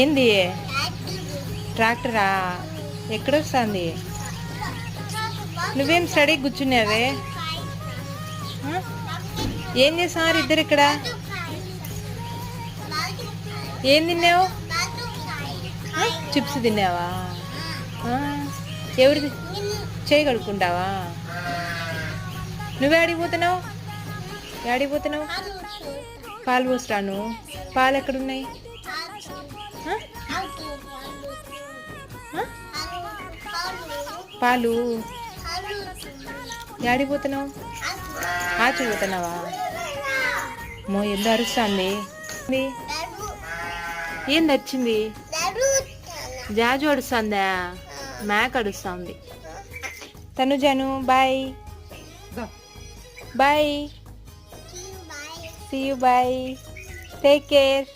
ఏంది? ట్రాక్టరా? ఎక్కడ వస్తుంది నువ్వేం స్టడీ కూర్చున్నావే? ఏం చేస్తున్నారు ఇద్దరు ఇక్కడ? ఏం తిన్నావు? చిప్స్ తిన్నావా? ఎవరిది? చేయి కడుక్కుంటావా? నువ్వే ఆడిపోతున్నావు ఆడిపోతున్నావు పాలు పోస్తాను. పాలు ఎక్కడున్నాయి? పాలు. ఏడిపోతున్నావు ఆచిపోతున్నావా మో ఎంత అరుస్తుంది? ఏంది వచ్చింది జాజు అడుస్తుందా? మేక అడుస్తుంది. తనుజాను bye. Bye. See you bye take care